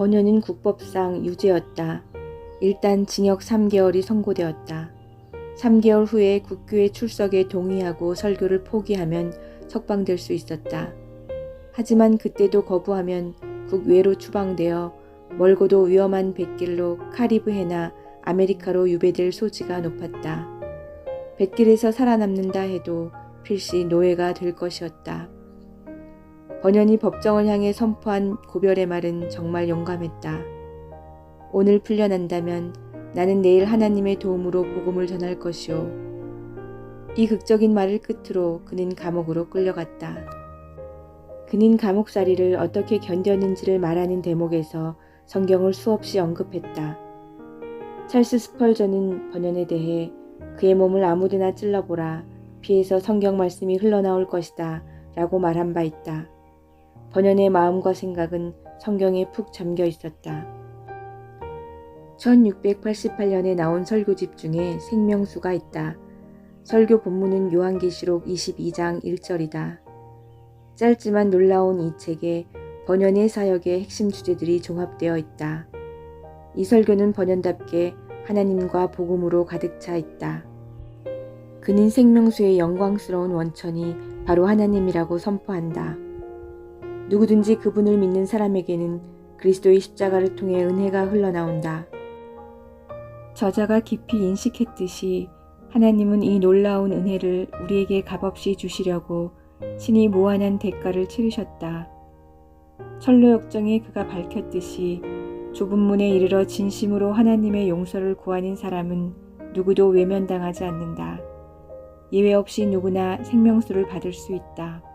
번연은 국법상 유죄였다. 일단 징역 3개월이 선고되었다. 3개월 후에 국교에 출석에 동의하고 설교를 포기하면 석방될 수 있었다. 하지만 그때도 거부하면 국외로 추방되어 멀고도 위험한 뱃길로 카리브해나 아메리카로 유배될 소지가 높았다. 뱃길에서 살아남는다 해도 필시 노예가 될 것이었다. 번연이 법정을 향해 선포한 고별의 말은 정말 용감했다. 오늘 풀려난다면 나는 내일 하나님의 도움으로 복음을 전할 것이오. 이 극적인 말을 끝으로 그는 감옥으로 끌려갔다. 그는 감옥살이를 어떻게 견뎠는지를 말하는 대목에서 성경을 수없이 언급했다. 찰스 스펄전은 번연에 대해 그의 몸을 아무데나 찔러보라. 피에서 성경 말씀이 흘러나올 것이다. 라고 말한 바 있다. 번연의 마음과 생각은 성경에 푹 잠겨 있었다. 1688년에 나온 설교집 중에 생명수가 있다. 설교 본문은 요한계시록 22장 1절이다. 짧지만 놀라운 이 책에 번연의 사역의 핵심 주제들이 종합되어 있다. 이 설교는 번연답게 하나님과 복음으로 가득 차 있다. 그는 생명수의 영광스러운 원천이 바로 하나님이라고 선포한다. 누구든지 그분을 믿는 사람에게는 그리스도의 십자가를 통해 은혜가 흘러나온다. 저자가 깊이 인식했듯이 하나님은 이 놀라운 은혜를 우리에게 값없이 주시려고 신이 무한한 대가를 치르셨다. 철로 역정에 그가 밝혔듯이 좁은 문에 이르러 진심으로 하나님의 용서를 구하는 사람은 누구도 외면당하지 않는다. 예외 없이 누구나 생명수를 받을 수 있다.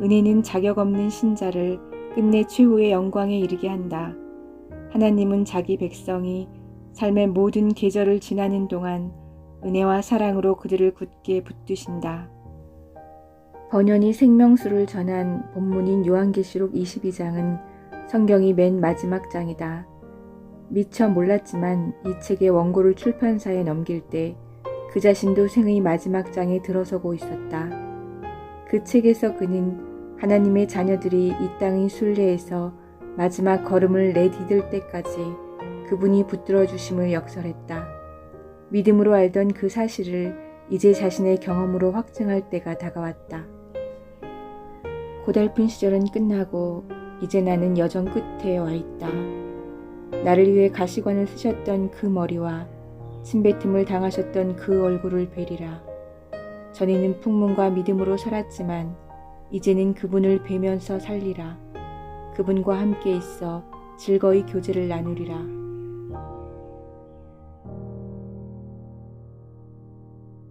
은혜는 자격 없는 신자를 끝내 최후의 영광에 이르게 한다. 하나님은 자기 백성이 삶의 모든 계절을 지나는 동안 은혜와 사랑으로 그들을 굳게 붙드신다. 번연이 생명수를 전한 본문인 요한계시록 22장은 성경이 맨 마지막 장이다. 미처 몰랐지만 이 책의 원고를 출판사에 넘길 때 그 자신도 생의 마지막 장에 들어서고 있었다. 그 책에서 그는 하나님의 자녀들이 이 땅의 순례에서 마지막 걸음을 내디딜 때까지 그분이 붙들어 주심을 역설했다. 믿음으로 알던 그 사실을 이제 자신의 경험으로 확증할 때가 다가왔다. 고달픈 시절은 끝나고 이제 나는 여정 끝에 와 있다. 나를 위해 가시관을 쓰셨던 그 머리와 침뱉음을 당하셨던 그 얼굴을 뵈리라. 전에는 풍문과 믿음으로 살았지만 이제는 그분을 뵈면서 살리라. 그분과 함께 있어 즐거이 교제를 나누리라.